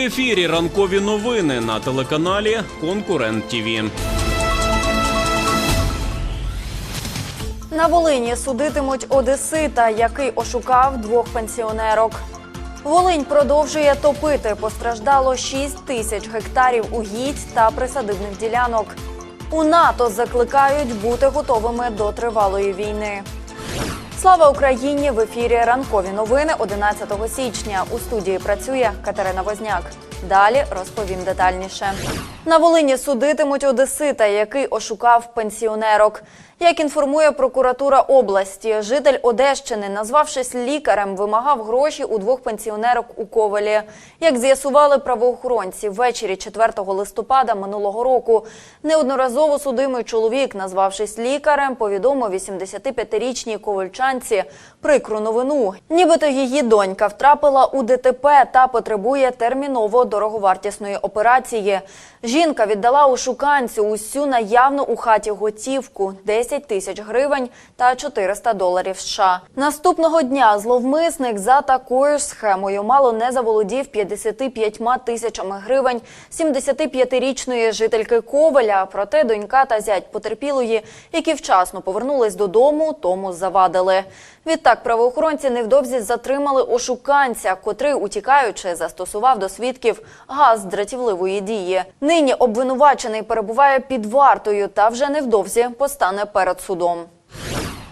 Ефірі ранкові новини на телеканалі Конкурент ТІВІ. На Волині судитимуть одесита, який ошукав двох пенсіонерок. Волинь продовжує топити. Постраждало 6 тисяч гектарів угідь та присадибних ділянок. У НАТО закликають бути готовими до тривалої війни. Слава Україні! В ефірі ранкові новини 11 січня. У студії працює Катерина Возняк. Далі розповім детальніше. На Волині судитимуть одесита, який ошукав пенсіонерок. Як інформує прокуратура області, житель Одещини, назвавшись лікарем, вимагав гроші у двох пенсіонерок у Ковелі. Як з'ясували правоохоронці, ввечері 4 листопада минулого року неодноразово судимий чоловік, назвавшись лікарем, повідомив 85-річній ковальчанці прикру новину. Нібито її донька втрапила у ДТП та потребує терміново дороговартісної операції. Жінка віддала у шуканцю усю наявну у хаті готівку 10 тисяч гривень та 400 доларів США. Наступного дня зловмисник за такою ж схемою мало не заволодів 55 тисячами гривень 75-річної жительки Ковеля. Проте донька та зять потерпілої, які вчасно повернулись додому, тому завадили. Відтак правоохоронці невдовзі затримали ошуканця, котрий, утікаючи, застосував до свідків газ дратівливої дії. Нині обвинувачений перебуває під вартою та вже невдовзі постане перед судом.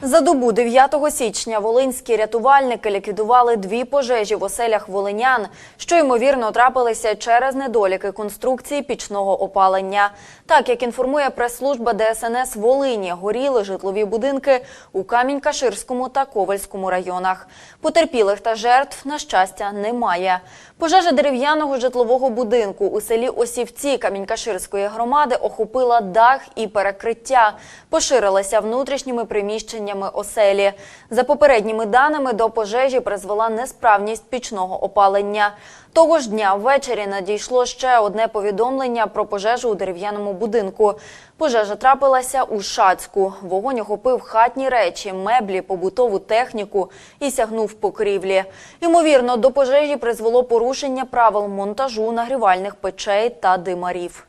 За добу 9 січня волинські рятувальники ліквідували дві пожежі в оселях волинян, що ймовірно трапилися через недоліки конструкції пічного опалення. Так як інформує прес-служба ДСНС Волині, горіли житлові будинки у Камінь-Каширському та Ковальському районах. Потерпілих та жертв, на щастя, немає. Пожежа дерев'яного житлового будинку у селі Осівці Камінь-Каширської громади охопила дах і перекриття, поширилася внутрішніми приміщеннями оселі. За попередніми даними, до пожежі призвела несправність пічного опалення. Того ж дня ввечері надійшло ще одне повідомлення про пожежу у дерев'яному будинку. Пожежа трапилася у Шацьку. Вогонь охопив хатні речі, меблі, побутову техніку і сягнув покрівлі. Ймовірно, до пожежі призвело порушення правил монтажу нагрівальних печей та димарів.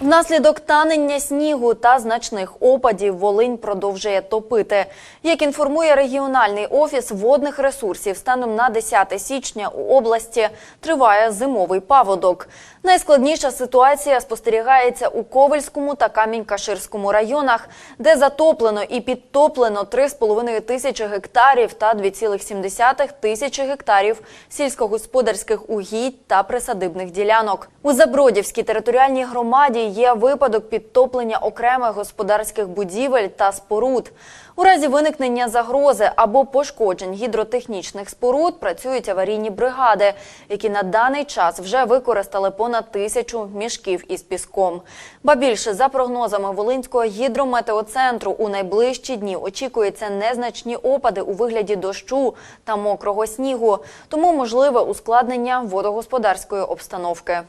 Внаслідок танення снігу та значних опадів Волинь продовжує топити. Як інформує регіональний офіс водних ресурсів, станом на 10 січня у області триває зимовий паводок. Найскладніша ситуація спостерігається у Ковельському та Камінь-Каширському районах, де затоплено і підтоплено 3,5 тисячі гектарів та 2,7 тисячі гектарів сільськогосподарських угідь та присадибних ділянок. У Забродівській територіальній громаді є випадок підтоплення окремих господарських будівель та споруд. У разі виникнення загрози або пошкоджень гідротехнічних споруд працюють аварійні бригади, які на даний час вже використали понад тисячу мішків із піском. Ба більше за прогнозами Волинського гідрометеоцентру у найближчі дні очікуються незначні опади у вигляді дощу та мокрого снігу, тому можливе ускладнення водогосподарської обстановки.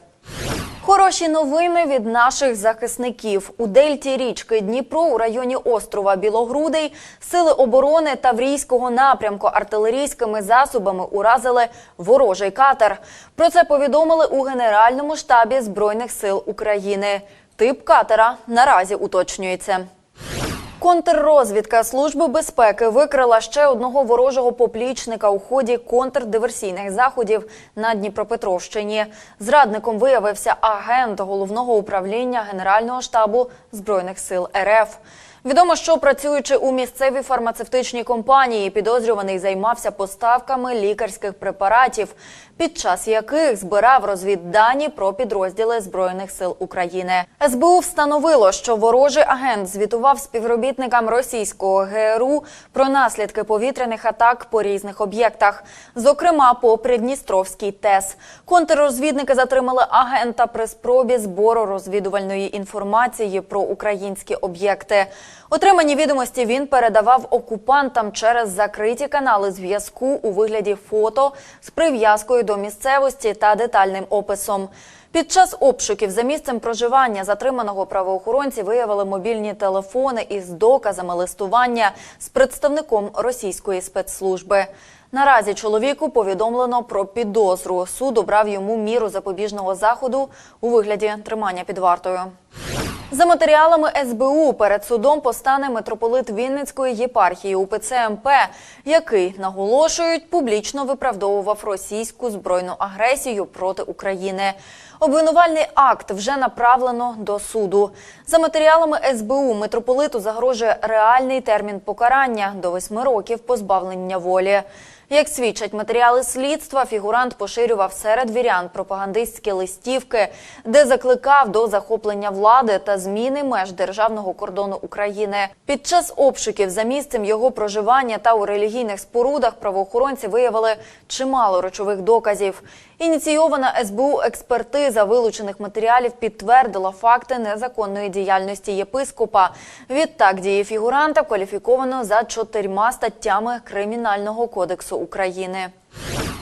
Хороші новини від наших захисників у дельті річки Дніпро у районі острова Білогрудий сили оборони Таврійського напрямку артилерійськими засобами уразили ворожий катер. Про це повідомили у Генеральному штабі збройних сил України. Тип катера наразі уточнюється. Контррозвідка Служби безпеки викрила ще одного ворожого поплічника у ході контрдиверсійних заходів на Дніпропетровщині. Зрадником виявився агент головного управління Генерального штабу збройних сил РФ. Відомо, що працюючи у місцевій фармацевтичній компанії, підозрюваний займався поставками лікарських препаратів, під час яких збирав розвіддані про підрозділи збройних сил України. СБУ встановило, що ворожий агент звітував співробітникам російського ГРУ про наслідки повітряних атак по різних об'єктах, зокрема по Придністровській ТЕС. Контррозвідники затримали агента при спробі збору розвідувальної інформації про українські об'єкти. Отримані відомості він передавав окупантам через закриті канали зв'язку у вигляді фото з прив'язкою до місцевості та детальним описом. Під час обшуків за місцем проживання затриманого правоохоронці виявили мобільні телефони із доказами листування з представником російської спецслужби. Наразі чоловіку повідомлено про підозру. Суд обрав йому міру запобіжного заходу у вигляді тримання під вартою. За матеріалами СБУ перед судом постане митрополит Вінницької єпархії УПЦ МП, який наголошують публічно виправдовував російську збройну агресію проти України. Обвинувальний акт вже направлено до суду. За матеріалами СБУ митрополиту загрожує реальний термін покарання до восьми років позбавлення волі. Як свідчать матеріали слідства, фігурант поширював серед вірян пропагандистські листівки, де закликав до захоплення влади та зміни меж державного кордону України. Під час обшуків за місцем його проживання та у релігійних спорудах правоохоронці виявили чимало речових доказів. Ініційована СБУ експертиза вилучених матеріалів підтвердила факти незаконної діяльності єпископа. Відтак дії фігуранта кваліфіковано за чотирма статтями Кримінального кодексу України.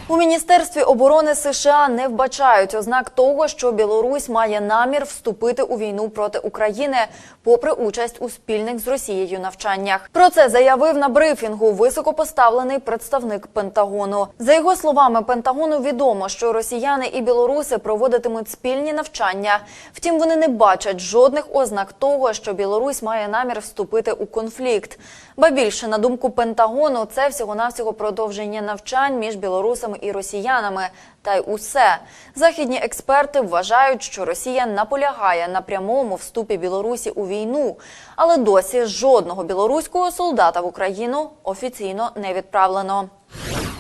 У міністерстві оборони США не вбачають ознак того, що Білорусь має намір вступити у війну проти України, попри участь у спільних з Росією навчаннях. Про це заявив на брифінгу високопоставлений представник Пентагону. За його словами, Пентагону відомо, що росіяни і білоруси проводитимуть спільні навчання. Втім, вони не бачать жодних ознак того, що Білорусь має намір вступити у конфлікт. Ба більше на думку Пентагону, це всього-навсього продовження навчань між білорусами і росіянами. Та й усе західні експерти вважають, що Росія наполягає на прямому вступі Білорусі у війну, але досі жодного білоруського солдата в Україну офіційно не відправлено.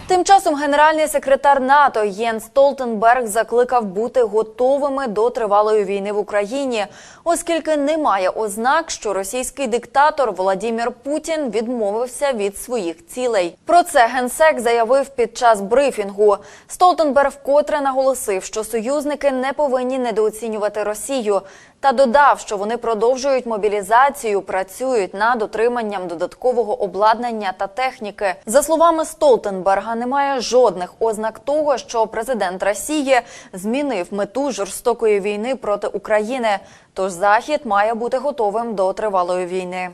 Тим часом генеральний секретар НАТО Єн Столтенберг закликав бути готовими до тривалої війни в Україні, оскільки немає ознак, що російський диктатор Володимир Путін відмовився від своїх цілей. Про це генсек заявив під час брифінгу. Столтенберг вкотре наголосив, що союзники не повинні недооцінювати Росію. Та додав, що вони продовжують мобілізацію, працюють над отриманням додаткового обладнання та техніки. За словами Столтенберга, немає жодних ознак того, що президент Росії змінив мету жорстокої війни проти України. Тож Захід має бути готовим до тривалої війни.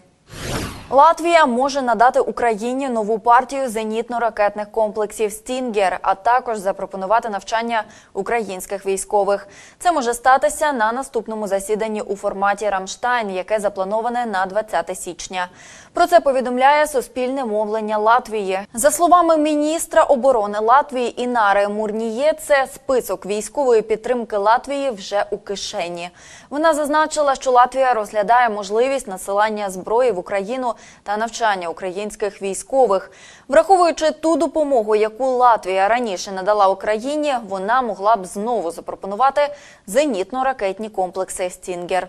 Латвія може надати Україні нову партію зенітно-ракетних комплексів Стінгер, а також запропонувати навчання українських військових. Це може статися на наступному засіданні у форматі Рамштайн, яке заплановане на 20 січня. Про це повідомляє суспільне мовлення Латвії. За словами міністра оборони Латвії Інари Мурніє, це список військової підтримки Латвії вже у кишені. Вона зазначила, що Латвія розглядає можливість насилання зброї в Україну та навчання українських військових. Враховуючи ту допомогу, яку Латвія раніше надала Україні, вона могла б знову запропонувати зенітно-ракетні комплекси Стінгер.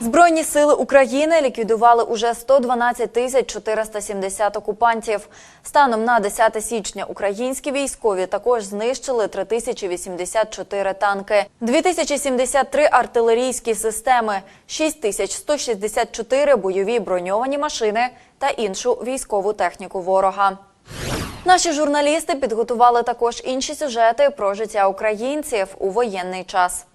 Збройні сили України ліквідували уже 112 тисяч 470 окупантів. Станом на 10 січня українські військові також знищили 3084 танки, 2073 артилерійські системи, 6164 бойові броньовані машини та іншу військову техніку ворога. Наші журналісти підготували також інші сюжети про життя українців у воєнний час.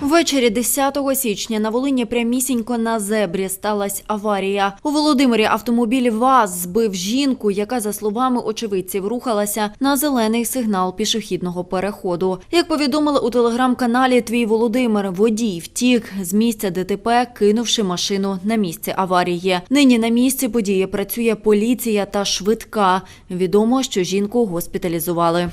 Ввечері 10 січня на Волині прямісінько на зебрі сталася аварія. У Володимирі автомобіль ВАЗ збив жінку, яка, за словами очевидців, рухалася на зелений сигнал пішохідного переходу. Як повідомили у телеграм-каналі Твій Володимир, водій втік з місця ДТП, кинувши машину на місці аварії. Нині на місці події працює поліція та швидка. Відомо, що жінку госпіталізували.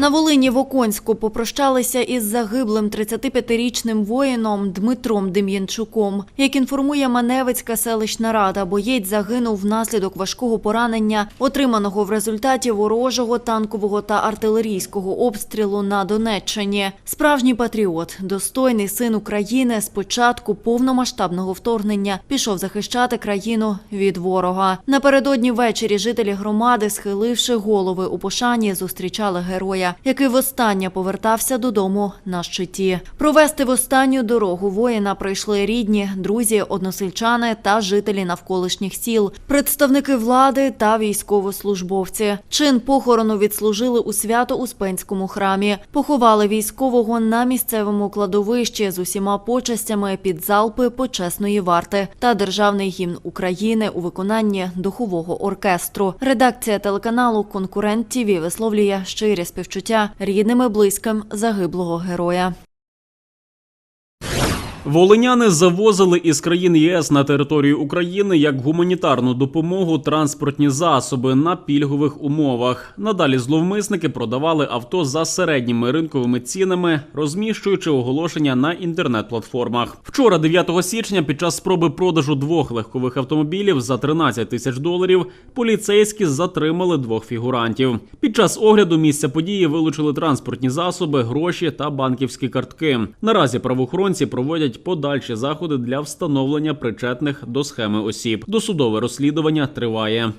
На Волині в Оконську попрощалися із загиблим 35-річним воїном Дмитром Дем'янчуком. Як інформує Маневицька селищна рада, боєць загинув внаслідок важкого поранення, отриманого в результаті ворожого танкового та артилерійського обстрілу на Донеччині. Справжній патріот, достойний син України, з початку повномасштабного вторгнення пішов захищати країну від ворога. Напередодні ввечері жителі громади, схиливши голови у пошані, зустрічали героя. Який востаннє повертався додому на щиті. Провести в останню дорогу воїна прийшли рідні, друзі, односельчани та жителі навколишніх сіл, представники влади та військовослужбовці. Чин похорону відслужили у свято-успенському храмі. Поховали військового на місцевому кладовищі з усіма почестями під залпи почесної варти та державний гімн України у виконанні духового оркестру. Редакція телеканалу Конкурент ТІВІ висловлює щирі співчуття рідним і близьким загиблого героя. Волиняни завозили із країн ЄС на територію України як гуманітарну допомогу транспортні засоби на пільгових умовах. Надалі зловмисники продавали авто за середніми ринковими цінами, розміщуючи оголошення на інтернет-платформах. Вчора, 9 січня, під час спроби продажу двох легкових автомобілів за 13 тисяч доларів, поліцейські затримали двох фігурантів. Під час огляду місця події вилучили транспортні засоби, гроші та банківські картки. Наразі правоохоронці проводять подальші заходи для встановлення причетних до схеми осіб. Досудове розслідування триває.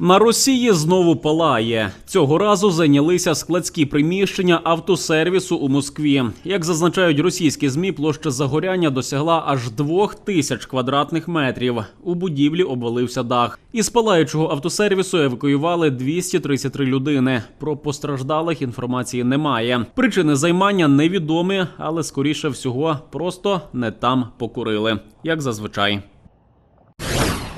На Росії знову палає. Цього разу зайнялися складські приміщення автосервісу у Москві. Як зазначають російські змі, площа загоряння досягла аж двох тисяч квадратних метрів. У будівлі обвалився дах. Із палаючого автосервісу евакуювали 233 людини. Про постраждалих інформації немає. Причини займання невідомі, але скоріше всього просто не там покурили, як зазвичай.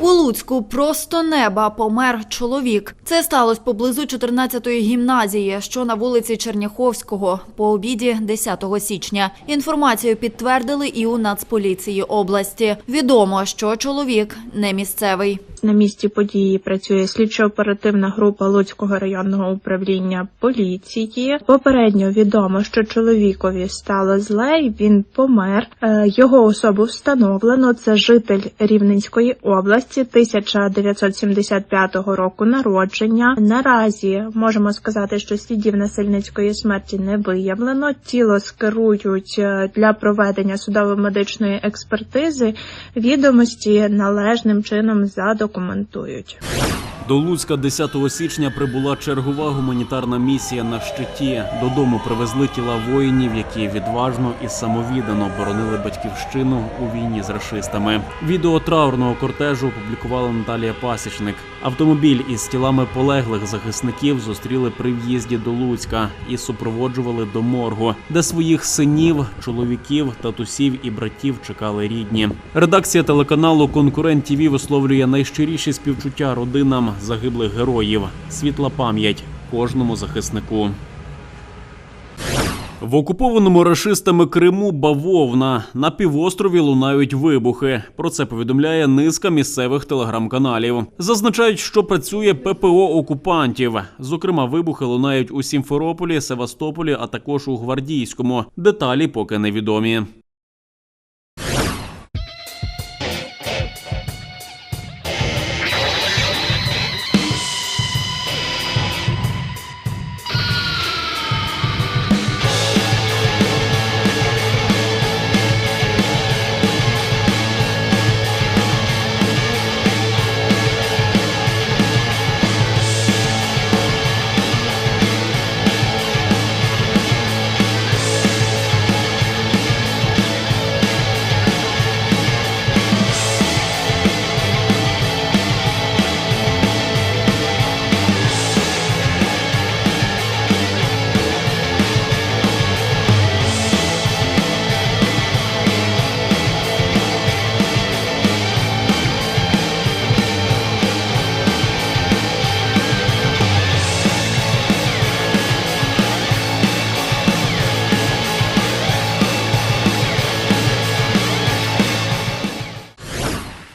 У Луцьку просто неба помер чоловік. Це сталося поблизу 14-ї гімназії, що на вулиці Черняховського, по обіді 10 січня. Інформацію підтвердили і у Нацполіції області. Відомо, що чоловік не місцевий. На місці події працює слідчо-оперативна група Луцького районного управління поліції. Попередньо відомо, що чоловікові стало зле, він помер. Е, Його особу встановлено. Це житель Рівненської області 1975 року народження. Наразі можемо сказати, що слідів насильницької смерті не виявлено. Тіло скерують е, для проведення судово-медичної експертизи. Відомості належним чином задокументують. До Луцька 10 січня прибула чергова гуманітарна місія на щиті. Додому привезли тіла воїнів, які відважно і самовіддано боронили батьківщину у війні з рашистами. Відео траурного кортежу опублікувала Наталія Пасічник. Автомобіль із тілами полеглих захисників зустріли при в'їзді до Луцька і супроводжували до моргу, де своїх синів, чоловіків, татусів і братів чекали рідні. Редакція телеканалу Конкурент ТІВІ висловлює найщиріші співчуття родинам загиблих героїв. Світла пам'ять кожному захиснику. В окупованому рашистами Криму бавовна на півострові лунають вибухи. Про це повідомляє низка місцевих телеграм-каналів. Зазначають, що працює ППО окупантів. Зокрема, вибухи лунають у Сімферополі, Севастополі, а також у Гвардійському. Деталі поки невідомі.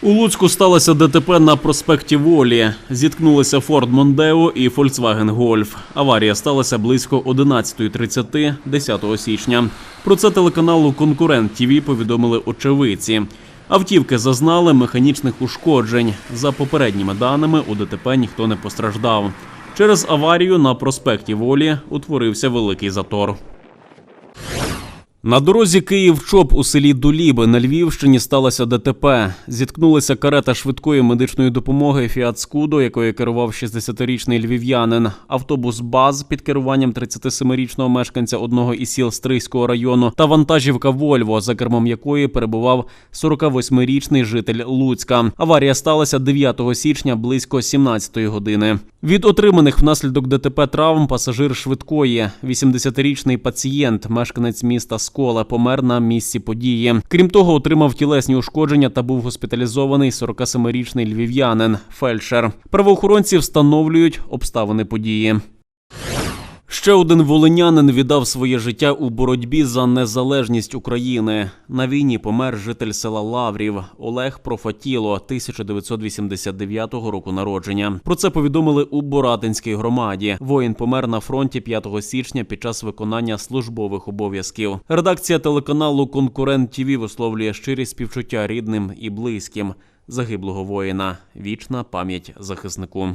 У Луцьку сталося ДТП на проспекті Волі. Зіткнулися Ford Mondeo і Volkswagen Golf. Аварія сталася близько 11.30 10 січня. Про це телеканалу Конкурент ТІВІ повідомили очевидці. Автівки зазнали механічних ушкоджень. За попередніми даними, у ДТП ніхто не постраждав. Через аварію на проспекті Волі утворився великий затор. На дорозі Київ-Чоп у селі Дуліби на Львівщині сталося ДТП. Зіткнулася карета швидкої медичної допомоги Фіат Скудо, якою керував 60-річний львів'янин. Автобус БАЗ під керуванням 37-річного мешканця одного із сіл Стрийського району та вантажівка Вольво, за кермом якої перебував 48-річний житель Луцька. Аварія сталася 9 січня близько 17-ї години. Від отриманих внаслідок ДТП травм пасажир швидкої, 80-річний пацієнт, мешканець міста Сколе, помер на місці події. Крім того, отримав тілесні ушкодження та був госпіталізований 47-річний львів'янин, фельдшер. Правоохоронці встановлюють обставини події. Ще один волинянин віддав своє життя у боротьбі за незалежність України. На війні помер житель села Лаврів Олег Профатіло, 1989 року народження. Про це повідомили у Боратинській громаді. Воїн помер на фронті 5 січня під час виконання службових обов'язків. Редакція телеканалу Конкурент ТІВІ висловлює щирі співчуття рідним і близьким загиблого воїна. Вічна пам'ять захиснику.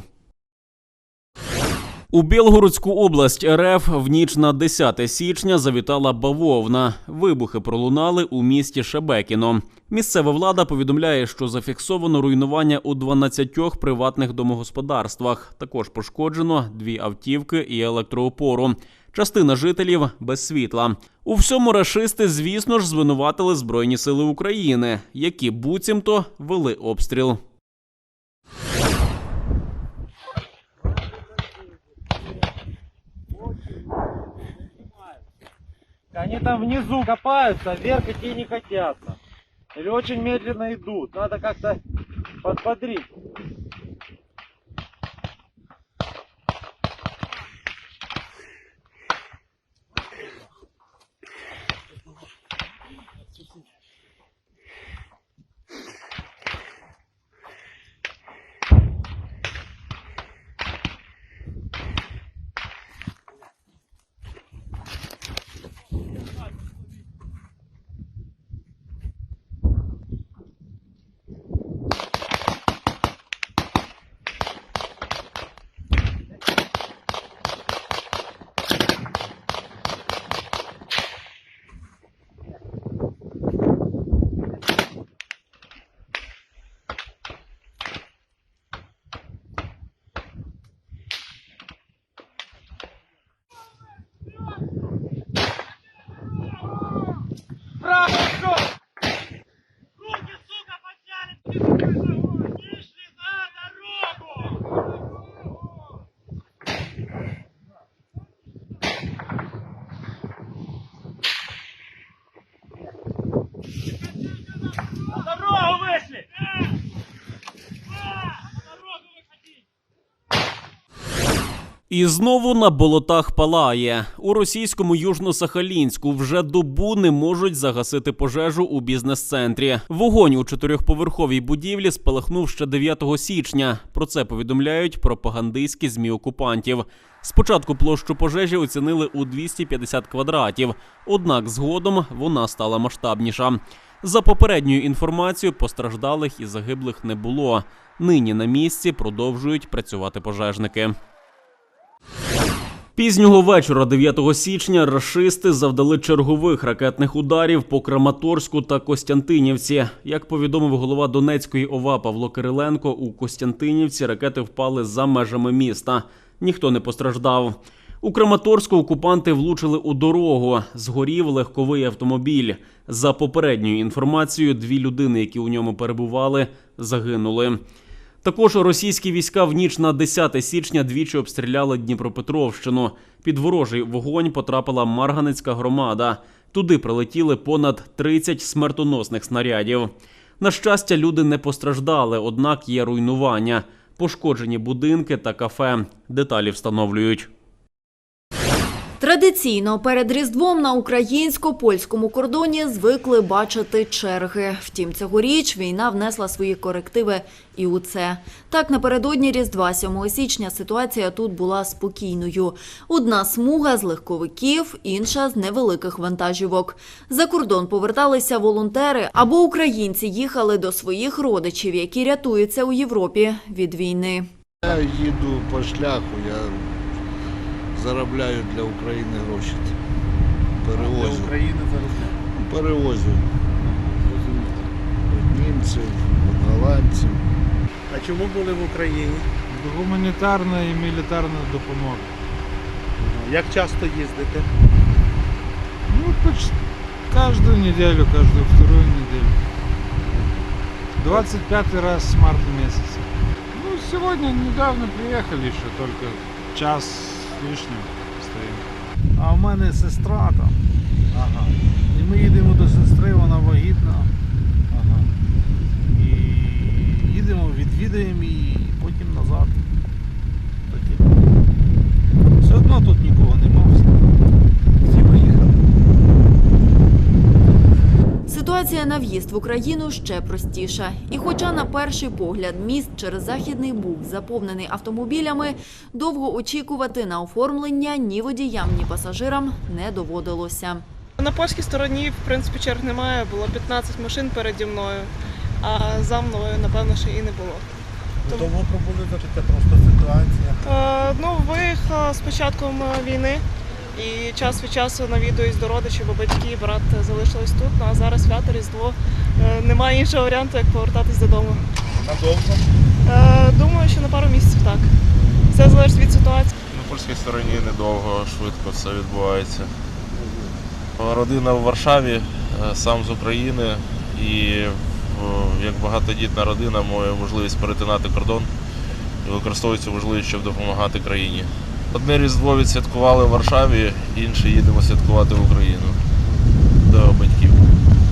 У Білгородську область РФ в ніч на 10 січня завітала бавовна. Вибухи пролунали у місті Шебекіно. Місцева влада повідомляє, що зафіксовано руйнування у 12 приватних домогосподарствах. Також пошкоджено дві автівки і електроопору. Частина жителів без світла. У всьому рашисти, звісно ж, звинуватили Збройні сили України, які буцімто вели обстріл. Они там внизу копаются, вверх идти не хотят. Или очень медленно идут. Надо как-то подбодрить. І знову на болотах палає. У російському Южно-Сахалінську вже добу не можуть загасити пожежу у бізнес-центрі. Вогонь у чотирьохповерховій будівлі спалахнув ще 9 січня. Про це повідомляють пропагандистські змі окупантів. Спочатку площу пожежі оцінили у 250 квадратів, однак згодом вона стала масштабніша. За попередньою інформацією, постраждалих і загиблих не було. Нині на місці продовжують працювати пожежники. Пізнього вечора 9 січня рашисти завдали чергових ракетних ударів по Краматорську та Костянтинівці. Як повідомив голова Донецької ОВА Павло Кириленко, у Костянтинівці ракети впали за межами міста. Ніхто не постраждав. У Краматорську окупанти влучили у дорогу. Згорів легковий автомобіль. За попередньою інформацією, дві людини, які у ньому перебували, загинули. Також російські війська в ніч на 10 січня двічі обстріляли Дніпропетровщину. Під ворожий вогонь потрапила Марганецька громада. Туди прилетіли понад 30 смертоносних снарядів. На щастя, люди не постраждали, однак є руйнування, пошкоджені будинки та кафе. Деталі встановлюють. Традиційно перед Різдвом на українсько-польському кордоні звикли бачити черги. Втім, цьогоріч війна внесла свої корективи і у це. Так, напередодні Різдва 7 січня ситуація тут була спокійною. Одна смуга з легковиків, інша з невеликих вантажівок. За кордон поверталися волонтери або українці їхали до своїх родичів, які рятуються у Європі від війни. Я їду по шляху, я заробляю для України гроші. Перевозив. України заробляє. Перевозив. Від німців, від голландців. А чому були в Україні? Гуманітарна і мілітарна допомога. Як часто їздите? Ну, почти каждую неделю, каждую вторую неделю. 25 раз с марта месяца. Ну, сегодня недавно приехали еще, только час с лишнім стоїмо. А в мене сестра там. Ага. І ми їдемо до сестри, вона вагітна. Ага. І їдемо, відвідаємо її, і потім назад. Все одно тут нікого нема. всі- Всі поїхали. Ситуація на в'їзд в Україну ще простіша. І хоча на перший погляд міст через Західний Буг заповнений автомобілями, довго очікувати на оформлення ні водіям, ні пасажирам не доводилося. На польській стороні, в принципі, черг немає. Було 15 машин переді мною, а за мною, напевно, ще і не було. Ви довго пробули це просто ситуація. Е, ну, виїхала з початком війни і час від часу навідуюсь до родичів, бо батьки, брат залишились тут. Ну, а зараз свято Різдво. Е, немає іншого варіанту, як повертатись додому. Надовго? Е, думаю, що на пару місяців так. Все залежить від ситуації. На польській стороні недовго, швидко все відбувається. Родина в Варшаві, е, сам з України і як багатодітна родина має можливість перетинати кордон і використовує цю можливість, щоб допомагати країні. Одне Різдво відсвяткували в Варшаві, інше їдемо святкувати в Україну до батьків.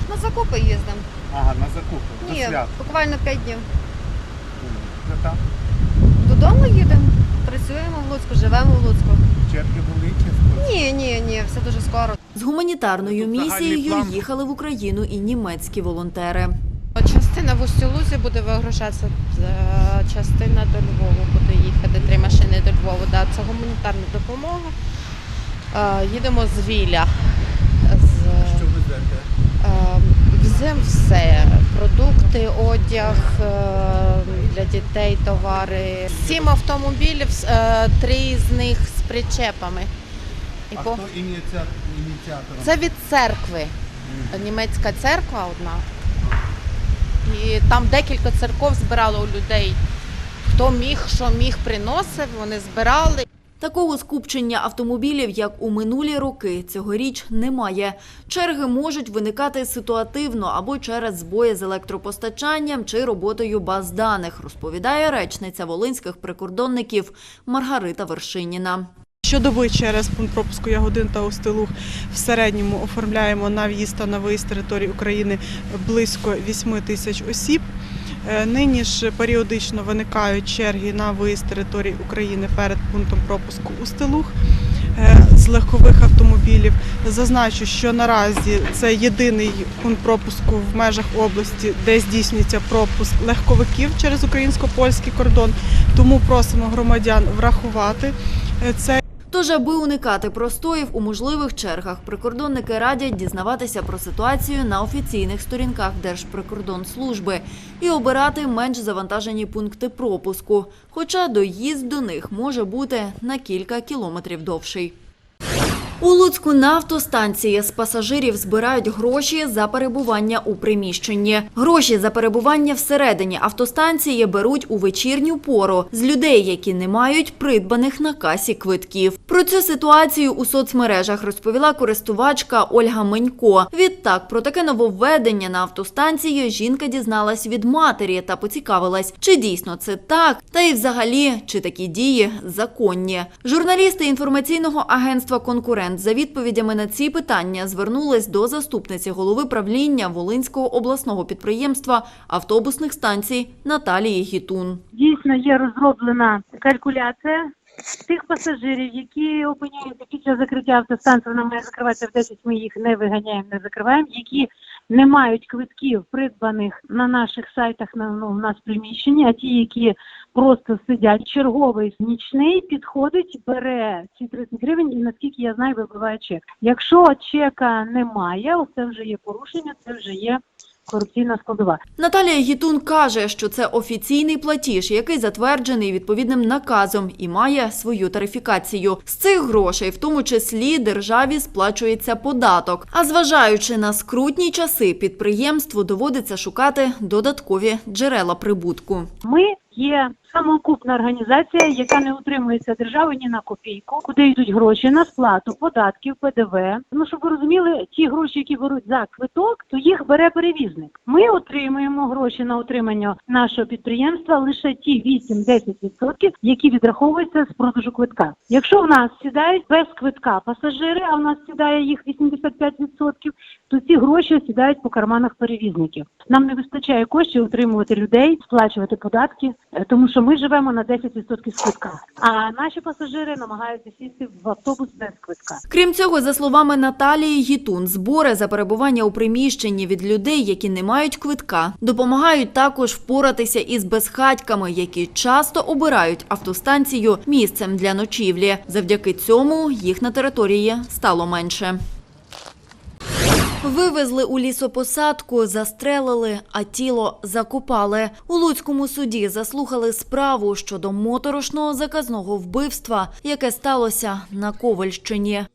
На закупи їздимо. Ага, на закупи. До свят. буквально 5 днів. Там Додому їдемо, працюємо в Луцьку, живемо в Луцьку. черги були чи Ні, ні, ні, все дуже скоро. З гуманітарною Тут загальний місією план. їхали в Україну і німецькі волонтери. Частина в Устюлузі буде вигружатися, е, частина до Львова буде їхати, три машини до Львова. Да, це гуманітарна допомога. Е, Їдемо з Віля. З, що везете? Веземо все. Продукти, одяг е, для дітей, товари. Сім автомобілів, три з них з причепами. І А по- хто ініціатор? ініціатором? Це від церкви. Німецька церква одна. І там декілька церков збирали у людей. Хто міг, що міг, приносив, вони збирали. Такого скупчення автомобілів, як у минулі роки, цьогоріч немає. Черги можуть виникати ситуативно або через збої з електропостачанням чи роботою баз даних, розповідає речниця волинських прикордонників Маргарита Вершиніна. Щодоби через пункт пропуску Ягодин та Устилух в середньому оформляємо на в'їзд та на виїзд території України близько 8 тисяч осіб. Е, Нині ж періодично виникають черги на виїзд території України перед пунктом пропуску Устилух е, з легкових автомобілів. Зазначу, що наразі це єдиний пункт пропуску в межах області, де здійснюється пропуск легковиків через українсько-польський кордон. Тому просимо громадян врахувати е, це. Тож, аби уникати простоїв у можливих чергах, прикордонники радять дізнаватися про ситуацію на офіційних сторінках Держприкордонслужби і обирати менш завантажені пункти пропуску, хоча доїзд до них може бути на кілька кілометрів довший. У Луцьку на автостанції з пасажирів збирають гроші за перебування у приміщенні. Гроші за перебування всередині автостанції беруть у вечірню пору з людей, які не мають придбаних на касі квитків. Про цю ситуацію у соцмережах розповіла користувачка Ольга Менько. Відтак про таке нововведення на автостанції жінка дізналась від матері та поцікавилась, чи дійсно це так, та й взагалі чи такі дії законні. Журналісти інформаційного агентства Конкурент за відповідями на ці питання звернулись до заступниці голови правління Волинського обласного підприємства автобусних станцій Наталії Гітун. Дійсно є розроблена калькуляція тих пасажирів, які опиняються час закриття автостанції, вона має закриватися в 10, ми їх не виганяємо, не закриваємо, які не мають квитків, придбаних на наших сайтах на ну, у нас приміщення, а ті, які просто сидять, черговий нічний підходить, бере ці 30 гривень і наскільки я знаю, вибиває чек. Якщо чека немає, це вже є порушення, це вже є корупційна складова. Наталія Гітун каже, що це офіційний платіж, який затверджений відповідним наказом і має свою тарифікацію. З цих грошей, в тому числі, державі сплачується податок. А зважаючи на скрутні часи, підприємству доводиться шукати додаткові джерела прибутку. Ми є самоокупна організація, яка не утримується державою ні на копійку, куди йдуть гроші на сплату податків, ПДВ. Ну щоб ви розуміли, ті гроші, які беруть за квиток, то їх бере перевізник. Ми отримуємо гроші на утримання нашого підприємства лише ті 8-10%, які відраховуються з продажу квитка. Якщо в нас сідають без квитка пасажири, а в нас сідає їх 85%, то ці гроші сідають по карманах перевізників. Нам не вистачає коштів утримувати людей, сплачувати податки, е, тому що ми живемо на 10% з квитка. А наші пасажири намагаються сісти в автобус без квитка. Крім цього, за словами Наталії Гітун, збори за перебування у приміщенні від людей, які не мають квитка, допомагають також впоратися із безхатьками, які часто обирають автостанцію місцем для ночівлі. Завдяки цьому їх на території стало менше. Вивезли у лісопосадку, застрелили, а тіло закопали. У Луцькому суді заслухали справу щодо моторошного заказного вбивства, яке сталося на Ковальщині.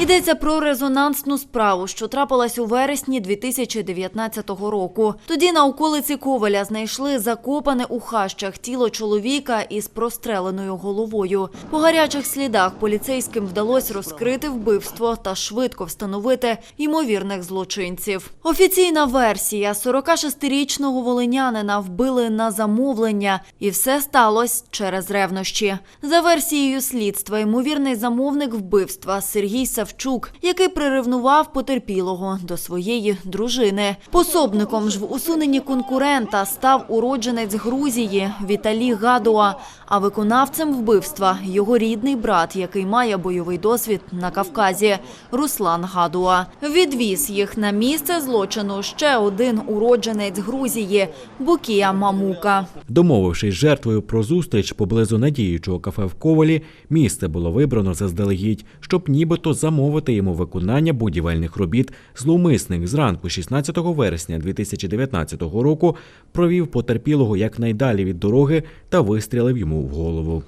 Йдеться про резонансну справу, що трапилась у вересні 2019 року. Тоді на околиці Коваля знайшли закопане у хащах тіло чоловіка із простреленою головою. По гарячих слідах поліцейським вдалося розкрити вбивство та швидко встановити ймовірних злочинців. Офіційна версія 46-річного волинянина вбили на замовлення, і все сталося через ревнощі. За версією слідства, ймовірний замовник вбивства Сергій Савчук, який приревнував потерпілого до своєї дружини. Пособником ж в усуненні конкурента став уродженець Грузії Віталій Гадуа, а виконавцем вбивства його рідний брат, який має бойовий досвід на Кавказі, Руслан Гадуа. Відвіз їх на місце злочину ще один уродженець Грузії Букія Мамука. Домовившись з жертвою про зустріч поблизу надіючого кафе в Ковалі, місце було вибрано заздалегідь, щоб нібито замовити йому виконання будівельних робіт. Зловмисник зранку 16 вересня 2019 року провів потерпілого якнайдалі від дороги та вистрілив йому в голову.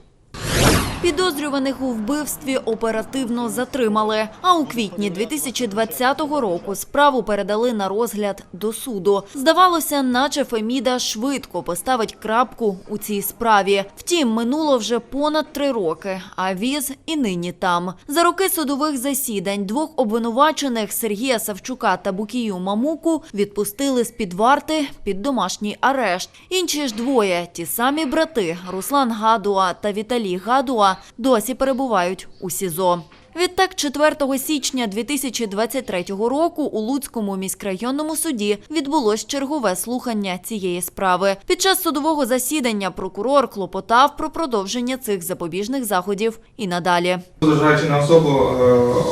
Підозрюваних у вбивстві оперативно затримали. А у квітні 2020 року справу передали на розгляд до суду. Здавалося, наче Феміда швидко поставить крапку у цій справі. Втім, минуло вже понад три роки, а віз і нині там. За роки судових засідань двох обвинувачених Сергія Савчука та Букію Мамуку відпустили з під варти під домашній арешт. Інші ж двоє, ті самі брати Руслан Гадуа та Віталій Гадуа, досі перебувають у СІЗО. Відтак, 4 січня 2023 року у Луцькому міськрайонному суді відбулось чергове слухання цієї справи. Під час судового засідання прокурор клопотав про продовження цих запобіжних заходів і надалі. Зважаючи на особу е,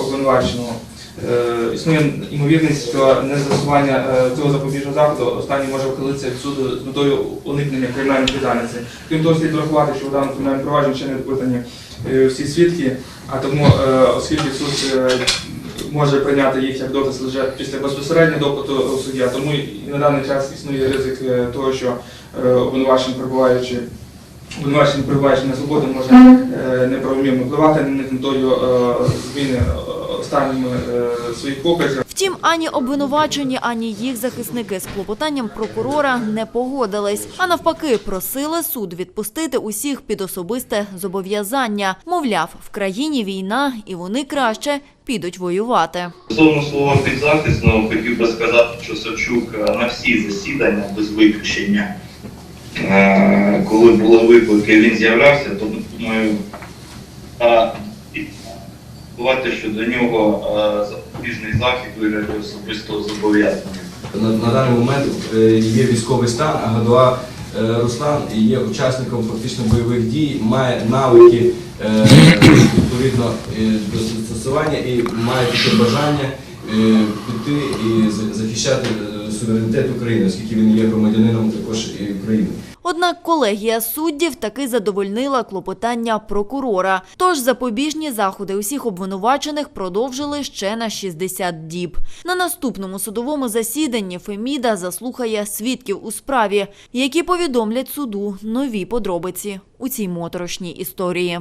обвинуваченого, е, існує ймовірність, що незастосування е, цього запобіжного заходу останній може ухилитися від суду з метою уникнення кримінальної відповідальності. Крім того, слід врахувати, що в даному кримінальному провадженні ще не допитані всі свідки, а тому, е, оскільки суд е, може прийняти їх як доказ лише після безпосереднього допиту у суді, а тому і на даний час існує ризик е, того, що е, обвинувачений перебуваючи обвинувачений перебуваючи на свободі може е, неправомірно впливати на метою е, зміни е, останніми е, своїх показів. Втім, ані обвинувачені, ані їх захисники з клопотанням прокурора не погодились, а навпаки, просили суд відпустити усіх під особисте зобов'язання. Мовляв, в країні війна, і вони краще підуть воювати. Стосовно слова підзахисного, хотів би сказати, що Савчук е, на всі засідання без виключення, е, коли були виклики, він з'являвся, то думаю, бувати, що до нього е, запобіжний захід вигляді особистого зобов'язання. На, на даний момент е, є військовий стан, а Гадуа е, Руслан є учасником фактично бойових дій, має навики е, відповідно до застосування і має таке бажання піти і захищати суверенітет України, оскільки він є громадянином також і України. Однак колегія суддів таки задовольнила клопотання прокурора. Тож запобіжні заходи усіх обвинувачених продовжили ще на 60 діб. На наступному судовому засіданні Феміда заслухає свідків у справі, які повідомлять суду нові подробиці у цій моторошній історії.